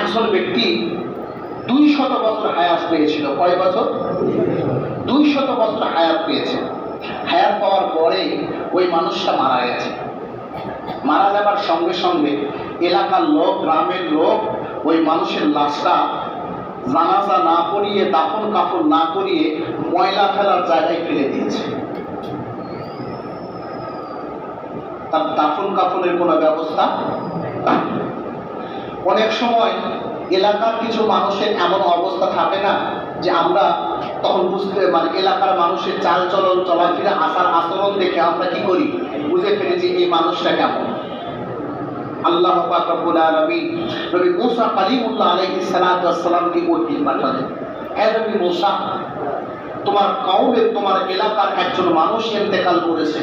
একজন ব্যক্তি দুই শত বছর হায়াত পেয়েছিল। কয় বছর? দুই শত বছর হায়াত পেয়েছে। হায়াত পাওয়ার পরে ওই মানুষটা মারা গেছে। মারা যাবার সঙ্গে সঙ্গে এলাকার লোক, গ্রামের লোক, ওই মানুষের লাশটা জানাজা না করিয়ে, দাফন কাফন না করিয়ে ময়লা ফেলার জায়গায় ফেলে দিয়েছে। তার দাফন কাফনের কোনো ব্যবস্থা। অনেক সময় এলাকার কিছু মানুষের এমন অবস্থা থাকে না যে আমরা তখন বুঝতে মানে এলাকার মানুষের চাল চলন চলাফেরা, আচার আচরণ দেখে আমরা কি করি? বুঝে ফেলি যে এই মানুষটা কেমন। আল্লাহ রব্বুল আলামিন নবী মুসা কালিমুল্লাহ আলাইহিস সালাতু ওয়াস সালামকে ওহী পাঠালেন হে নবী মুসা, তোমার কওমের তোমার এলাকার একজন মানুষ ইন্তেকাল করেছে।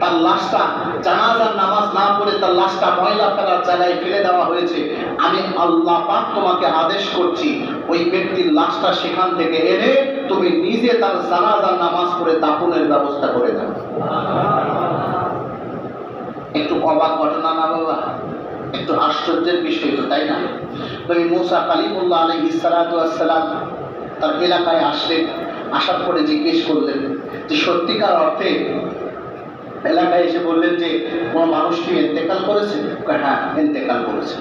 তার লাশটা জানাজার নামাজ না পড়ে তার লাশটা ময়লা ফেলার জায়গায় ফেলে দেওয়া হয়েছে। আমি আল্লাহ পাক তোমাকে আদেশ করছি, ওই ব্যক্তির লাশটা সেখান থেকে এনে তুমি নিজে তার জানাজার নামাজ পড়ে দাফনের ব্যবস্থা করে দাও। একটু অবাক ঘটনা না বাবা? একটু আশ্চর্যের বিষয় তো, তাই না? নবী মুসা কালিমুল্লাহ ওয়াস সালাম তার এলাকায় আসলেন, আসার পরে জিজ্ঞেস করলেন যে সত্যিকার অর্থে এলাকায় এসে বললেন যে, কোনো মানুষ কি করেছে? হ্যাঁ এন্তেকাল করেছে।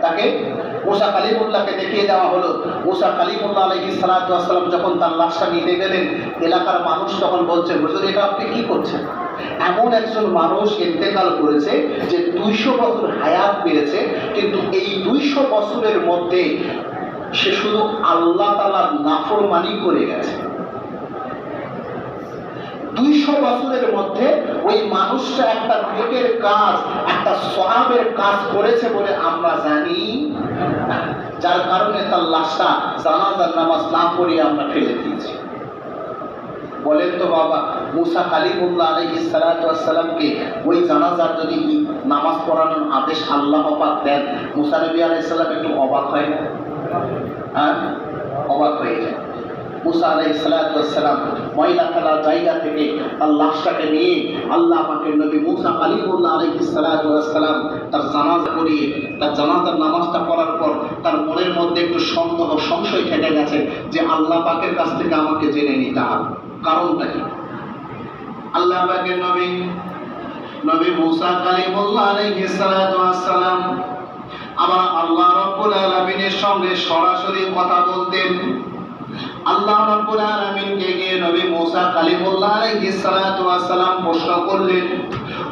তাকে মুসা কালিমুল্লাহকে দেখিয়ে দেওয়া হলো। মুসা কালিমুল্লাহ আলাইহিস সালাতু ওয়াস সালাম যখন তার লাশটা নিতে গেলেন, এলাকার মানুষ তখন বলছে, হুজুর, এটা আপনি কি করছেন? এমন একজন মানুষ ইন্তেকাল করেছে যে দুইশো বছর হায়াত পেয়েছে, কিন্তু এই দুইশো বছরের মধ্যে সে শুধু আল্লাহ তালার নাফরমানি করে গেছে। দুইশো বছরের মধ্যে ওই মানুষটা একটা নেকের কাজ, একটা সহাবের কাজ করেছে বলে আমরা জানি। যার কারণে তার লাশটা জানাজার নামাজ না পড়িয়ে আমরা ফেলে দিয়েছি। বলেন তো বাবা, মুসা কালিমুল্লাহ আলাইহিস সালাতু ওয়াস সালামকে ওই জানাজার যদি নামাজ পড়ানোর আদেশ আল্লাহ পাক দেন, মুসা নবী আলাইহিস সালাম একটু অবাক হয়। না হ্যাঁ? অবাক হয়ে যায়। মুসা আলাইহিস সালাতু ওয়াস সালাম ময়লা ফেলার জায়গা থেকে তার লাশটাকে নিয়ে আল্লাহ পাকের নবী মুসা কালিমুল্লাহ আলাইহিস সালাতু ওয়াস সালাম তার জানাজা করিয়ে তার জানাজার নামাজটা পড়ার পর তার মনের মধ্যে একটু সন্দেহ, সংশয় থেকে গেছে যে আল্লাহ পাকের কাছ থেকে আমাকে জেনে নিতে হবে। কারণটা কি? আল্লাহ পাকের নবী নবী মুসা কালিমুল্লাহ আলাইহিস সালাতু ওয়াস সালাম আবার আল্লাহ রাব্বুল আলামিনের সঙ্গে সরাসরি কথা বলতেন। আল্লাহ রাব্বুল আলামিনকে গিয়ে নবী মুসা কালিমুল্লাহ আলাইহিস সালাতু ওয়াস সালাম প্রশ্ন করলেন,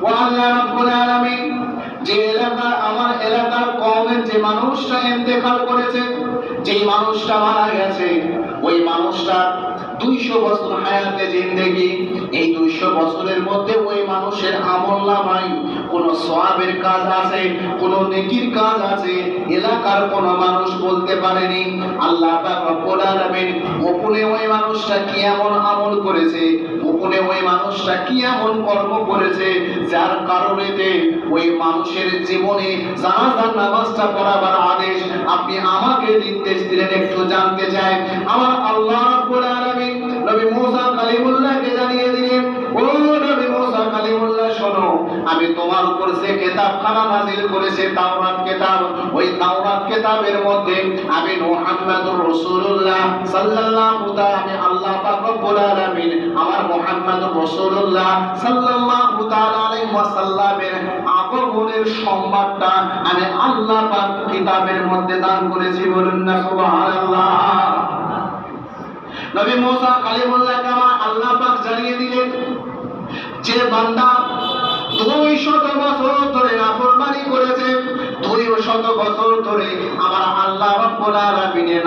ও আল্লাহ রাব্বুল আলামিন, যে এলাকা, আমার এলাকার কওমের যে মানুষটা ইন্তেকাল করেছে, যেই মানুষটা মারা গেছে, ওই মানুষটা দুইশো বছর হায়াতে জিন্দেগি। এই দুইশো বছরের মধ্যে ওই মানুষের আমল নামাই কোন সোয়াবের কাজ আছে, কোন নেকির কাজ আছে, এলাকার কোন মানুষ বলতে পারেনি, আল্লাহ রব্বুল আলামিন গোপনে ওই মানুষটা কি এমন আমল করেছে, গোপনে ওই মানুষটা কি এমন কর্ম করেছে, যার কারণেতে ওই মানুষের জীবনে জানাজার নামাজটা পড়াবার আদেশ আপনি আমাকে নির্দেশ দিলেন, একটু জানতে চাই। আমার আল্লাহ রাব্বুল আলামিন উপর যে কিতাবখানা নাযিল করেছে তাওরাত কিতাব। ওই তাওরাত কিতাবের মধ্যে আমি মুহাম্মাদুর রাসূলুল্লাহ সাল্লাল্লাহু তাআলা আল্লাহ পাক রব্বুল আলামিন আমার মুহাম্মাদুর রাসূলুল্লাহ সাল্লাল্লাহু তাআলা আলাইহি ওয়াসাল্লামের আগমনের সংবাদটা আমি আল্লাহ পাক কিতাবের মধ্যে দান করেছি বলুন না সুবহানাল্লাহ। নবী মুসা কালিমুল্লাহকে আমার আল্লাহ পাক জানিয়ে দিলেন যে বান্দা দুই বছর ধরে শত বছর ধরে রাব্বুল আলামিনের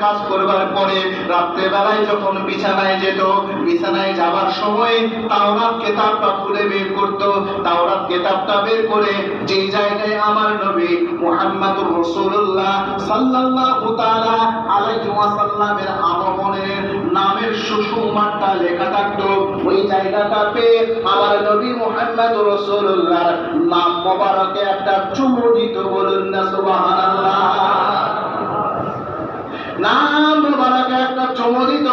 কাজ করবার পরে রাত্রে বেলায় যখন বিছানায় যেত, বিছানায় যাবার সময় তাওরাত কিতাবটা খুলে বের করত। তাওরাত কিতাবটা বের করে যে জায়গায় আমার নবী মুহাম্মদুর রাসূলুল্লাহ সাল্লাল্লাহু তাআলা আলাইহি ওয়াসাল্লামের আগমনের নামের সুসংবাদটা লেখা থাকতো। ওই জায়গাটা পেয়ে আমার নবী মোহাম্মদ রসুল্লাহ নাম মোবারকে একটা চুমু দিত বলুন না সুবহানাল্লাহ। নাম মোবারক একটা চুমো দিত।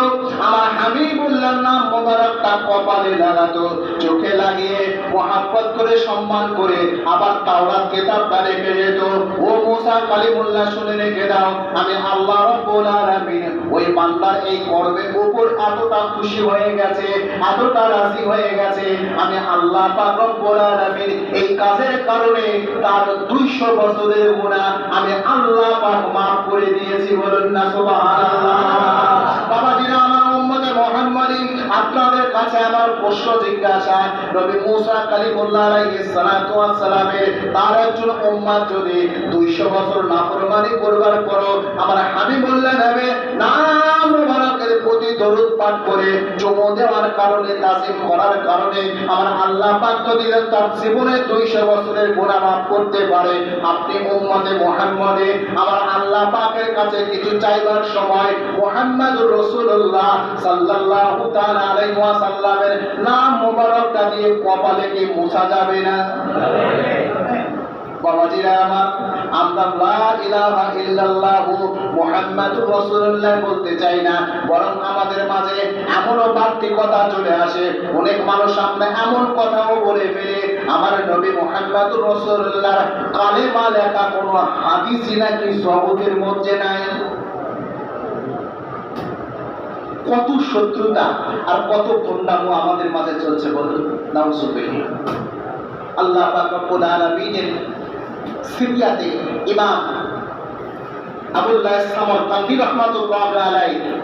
আমার হাবিবুল্লাহ নাম মোবারকটা কপালে লাগাতো। চোখে লাগিয়ে মহাব্বত করে, সম্মান করে আবার তাওরাত কেতাবটা রেখে যেত। ও মুসা কালিমুল্লাহ শুনে রেখে দাও, আমি আল্লাহ রাব্বুল আলামিন। ওই বান্দার এই কর্মের উপর এতটা খুশি হয়ে গেছে, এতটা রাজি হয়ে গেছে। আমি আল্লাহ পাক রব্বুল আলামিন কাজের কারণে তার 200 বছরের গুনাহ আমি আল্লাহ পাক maaf করে দিয়েছি, বলুন না, সুবহানাল্লাহ। বাবাজিরা, আমার উম্মতে মুহাম্মাদি, আপনাদের কাছে আমার প্রশ্ন জিজ্ঞাসা। নবী মুসা কালিমুল্লাহ আলাইহিস তার একজন উম্মত যদি 200 বছর নাফরমানি করবার পরও আমার হাবিবুল্লাহ নামে নাম দরুদ পাঠ করে দেওয়ার কারণে, তাজিম করার কারণে আমার আল্লাহ পাক তার জীবনে 200 বছরের মাফ করতে পারে, আপনি মুহাম্মাদে আমার আল্লাহ পাকের কাছে কিছু চাইবার সময় সাল্লাল্লাহু তাআলা আলাইহি ওয়াসাল্লামের নাম মোবারকটা দিয়ে কপালে কি মোছা যাবে না? আমার, আমরা লা ইলাহা ইল্লাল্লাহু মুহাম্মাদুর আমাদের মাঝে লেখা নাকি মধ্যে নাই। কত শত্রুতা আর কত ভণ্ডামো আমাদের মাঝে চলছে বলুন আল্লাহ পাক রব্বুল আলামিনের সিরিয়াতে ইমাম আবুল্লাহ সামরকান্দি রাহমাতুল্লাহ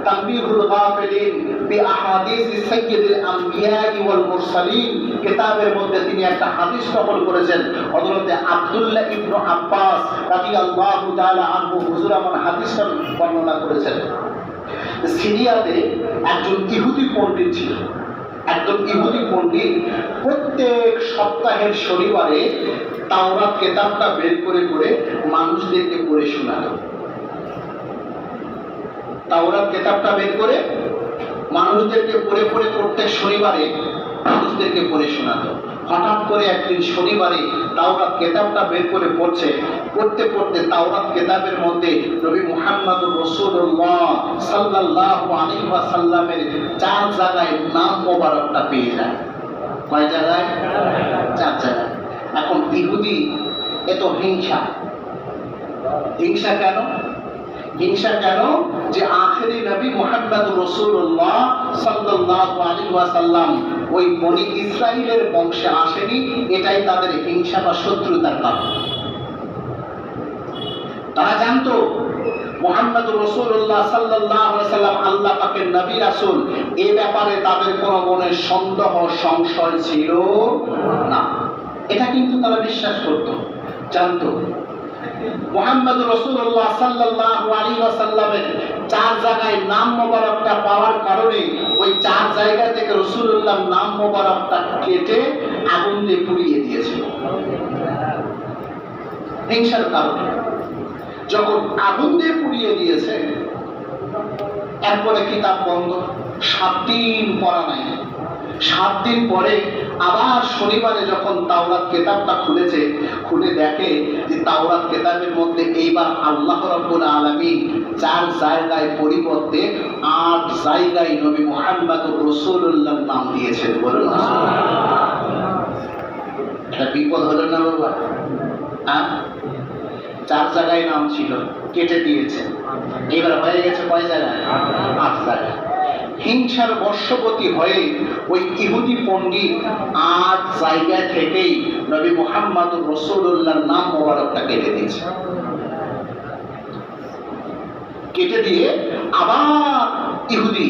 তানবীহুল গাফিলিন বিআহাদিস সাইয়্যিদুল আম্বিয়া ওয়াল মুরসালিন। কিতাবের মধ্যে তিনি একটা হাদিস নকল করেছেন। হযরতে আব্দুল্লাহ ইবনে আব্বাস রাদিয়াল্লাহু তাআলা আনহু হুজুর হাদিসটা বর্ণনা করেছেন। সিরিয়াতে একজন ইহুদি পণ্ডিত ছিল। একজন ইহুদি পণ্ডিত, প্রত্যেক সপ্তাহের শনিবারে তাওরাত কেতাবটা বের করে করে মানুষদেরকে পড়ে শোনাল। তাওরাত কেতাবটা বের করে মানুষদেরকে পড়ে পড়ে প্রত্যেক শনিবারে মানুষদেরকে পড়ে শোনাতো হঠাৎ করে একদিন শনিবারে তাওরাত কেতাবটা বের করে পড়ছে। পড়তে পড়তে তাওরাত কেতাবের মধ্যে নবী মুহাম্মদ রাসূলুল্লাহ সাল্লাল্লাহু আলাইহি ওয়াসাল্লামের চার জায়গায় নাম মোবারকটা পেয়ে যায়। কয় জায়গায় চার জায়গায়। এখন ইহুদি এত হিংসা। হিংসা কেন? হিংসা কেন? যে আখেরি নবী মুহাম্মদ রাসূলুল্লাহ সাল্লাল্লাহু আলাইহি ওয়াসাল্লাম ওই বনি ইসরাইলের বংশে আসেনি, এটাই তাদের হিংসা বা শত্রুতার কারণ। তারা জানতো মোহাম্মদ রসুল্লাহ সাল্লাহ সাল্লাম আল্লাহ পাকের নবী রাসুল, এ ব্যাপারে তাদের কোনো মনে সন্দেহ, সংশয় ছিল না। এটা কিন্তু তারা বিশ্বাস করত, জানতো। মোহাম্মদ রসুল্লাহ সাল্লাহ আলী চার জায়গায় নাম মোবারকটা পাওয়ার কারণে ওই চার জায়গা থেকে রসুল্লাহ নাম মোবারকটা কেটে আগুন দিয়ে পুড়িয়ে দিয়েছিল। হিংসার কারণে। যখন আগুন দিয়ে পুড়িয়ে দিয়েছে, এরপরে কিতাব বন্ধ। সাত দিন পড়া নাই। সাত দিন পরে আবার শনিবারে যখন তাওরাত কেতাবটা খুলেছে, খুলে দেখে যে তাওরাত কেতাবের মধ্যে এইবার আল্লাহ রব্বুল আলামিন চার জায়গায় পরিবর্তে আট জায়গায় নবী মুহাম্মদ রসুল্লাহ নাম দিয়েছেন। বলুন এটা বিপদ হলো না বাবা? হ্যাঁ? চার জায়গায় নাম ছিল, কেটে দিয়েছে। এবার হয়ে গেছে কয় জায়গায়? আট জায়গায়। হিংসার বর্ষবতী হয়ে ওই ইহুদি পণ্ডিত আট জায়গা থেকেই নবী মোহাম্মদ রসুল্লাহর নাম মোবারকটা কেটে দিয়েছে। কেটে দিয়ে আবার ইহুদি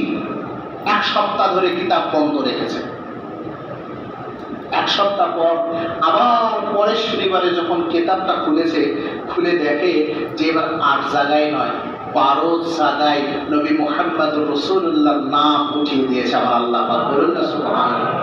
এক সপ্তাহ ধরে কিতাব বন্ধ রেখেছে। এক সপ্তাহ পর আবার পরের শনিবারে যখন কেতাবটা খুলেছে, খুলে দেখে যে এবার আট জায়গায় নয়। বারো সাদাই নবী মোহাম্মদ রসুল্লাহর নাম উঠিয়ে দিয়েছে আমার আল্লাহ বলুন না সুবহানাল্লাহ।